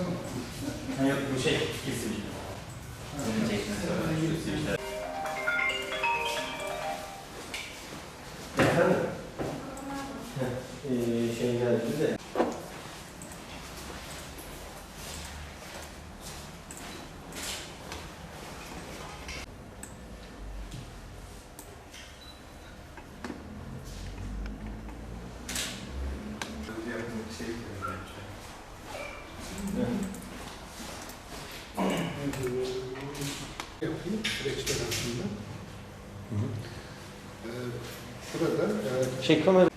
よ。よく無視引き継ぎ。Ee, burada e, Şey kamera.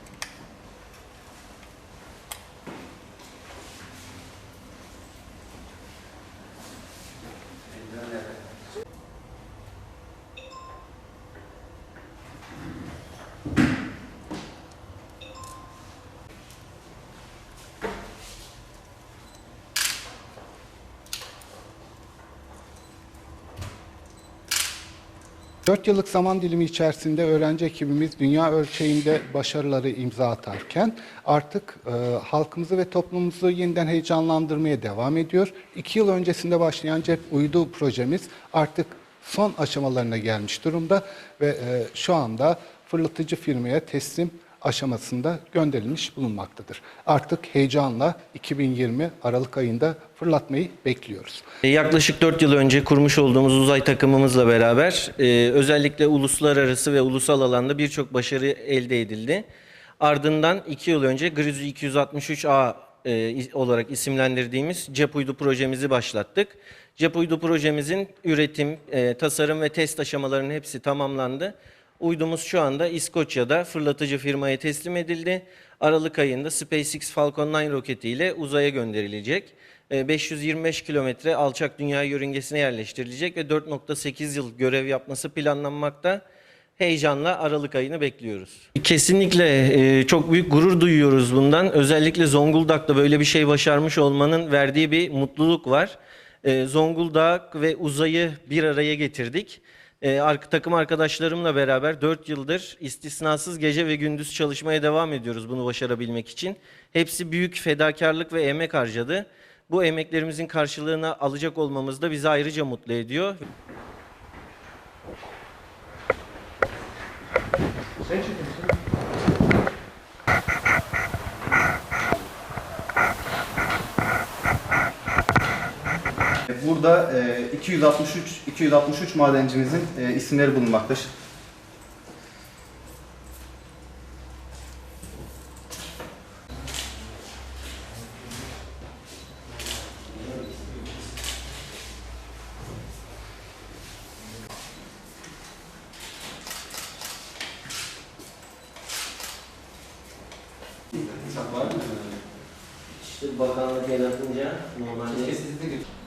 Dört yıllık zaman dilimi içerisinde öğrenci ekibimiz dünya ölçeğinde başarıları imza atarken artık e, halkımızı ve toplumumuzu yeniden heyecanlandırmaya devam ediyor. İki yıl öncesinde başlayan cep uydu projemiz artık son aşamalarına gelmiş durumda ve e, şu anda fırlatıcı firmaya teslim aşamasında gönderilmiş bulunmaktadır. Artık heyecanla 2020 Aralık ayında fırlatmayı bekliyoruz. E, Yaklaşık 4 yıl önce kurmuş olduğumuz uzay takımımızla beraber e, özellikle uluslararası ve ulusal alanda birçok başarı elde edildi. Ardından 2 yıl önce Grizu 263A e, olarak isimlendirdiğimiz cep uydu projemizi başlattık. Cep uydu projemizin üretim, tasarım ve test aşamalarının hepsi tamamlandı. Uydumuz şu anda İskoçya'da fırlatıcı firmaya teslim edildi. Aralık ayında SpaceX Falcon 9 roketiyle uzaya gönderilecek. E, 525 kilometre alçak dünya yörüngesine yerleştirilecek ve 4.8 yıl görev yapması planlanmakta. Heyecanla Aralık ayını bekliyoruz. Kesinlikle e, çok büyük gurur duyuyoruz bundan. Özellikle Zonguldak'ta böyle bir şey başarmış olmanın verdiği bir mutluluk var. E, Zonguldak ve uzayı bir araya getirdik. E, ark- takım arkadaşlarımla beraber 4 yıldır istisnasız gece ve gündüz çalışmaya devam ediyoruz bunu başarabilmek için. Hepsi büyük fedakarlık ve emek harcadı. Bu emeklerimizin karşılığını alacak olmamız da bizi ayrıca mutlu ediyor. Burada e, 263 263 madencimizin e, isimleri bulunmaktadır. İşte bakanlık el atınca normalde... Çok